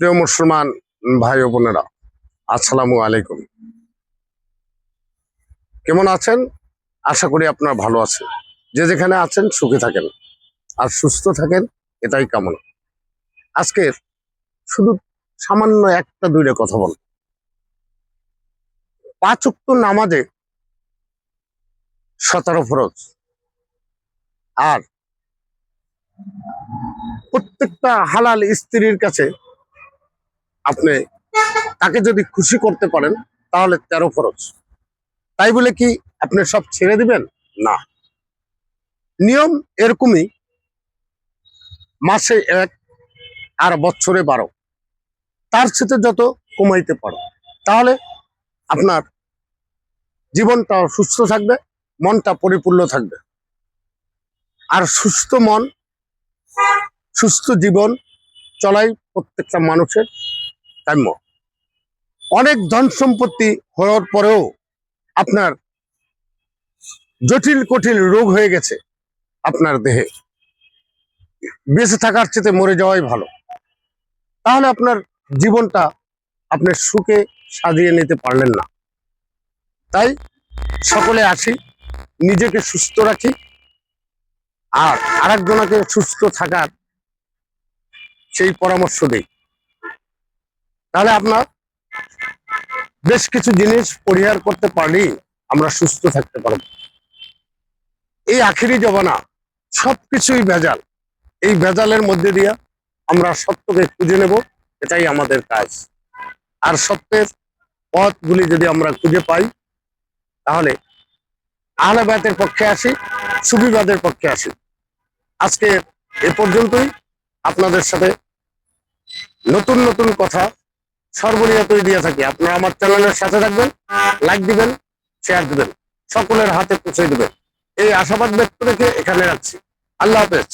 প্রিয় মুসলমান ভাই ও বোনেরা, আসসালামু আলাইকুম। কেমন আছেন? আশা করি আপনারা ভালো আছেন। যে যেখানে আছেন, সুখে থাকেন। আর সুস্থ থাকেন, এটাই কামনা। আজকে শুধু সামান্য একটা দুইটা কথা বল পাঁচ উক্ত নামাজে সতেরো ফরজ। আর প্রত্যেকটা হালাল স্ত্রীর কাছে আপনি তাকে যদি খুশি করতে পারেন, তাহলে তেরো ফরজ তাই বলে কি আপনি সব ছেড়ে দিবেন? না। নিয়ম এরকমই, মাসে এক আর বছরে বারো। তার সাথে যত কমাইতে পারো, তাহলে আপনার জীবনটা সুস্থ থাকবে, মনটা পরিপূর্ণ থাকবে। আর সুস্থ মন, সুস্থ জীবন চলাই প্রত্যেকটা মানুষের কাম্য। অনেক ধন সম্পত্তি হওয়ার পরেও আপনার জটিল কঠিল রোগ হয়ে গেছে আপনার দেহে। বেঁচে থাকার চেয়ে মরে যাওয়াই ভালো। তাহলে আপনার জীবনটা আপনি সুখে সাজিয়ে নিতে পারলেন না। তাই সকলে আসি, নিজেকে সুস্থ রাখি, আর আরেকজনকে সুস্থ থাকার সেই পরামর্শ দেই। তাহলে আপনার বেশ কিছু জিনিস পরিহার করতে পারলেই আমরা সুস্থ থাকতে পারব। এই আখিরি জবানা সবকিছুই ভেজাল। এই ভেজালের মধ্যে দিয়ে আমরা সত্যকে খুঁজে নেব, এটাই আমাদের কাজ। আর সত্যের পথগুলি যদি আমরা খুঁজে পাই, তাহলে আহলাবাদের পক্ষে আসি, সুবিবাদের পক্ষে আসি। আজকে এ পর্যন্তই। আপনাদের সাথে নতুন নতুন কথা সর্বনিয়তই দিয়ে থাকি, আপনারা আমার চ্যানেলের সাথে থাকবেন লাইক দিবেন শেয়ার দিবেন, সকলের হাতে পৌঁছে দিবেন। এই আশাবাদ ব্যক্ত রেখে এখানে রাখছি। আল্লাহ হাফেজ।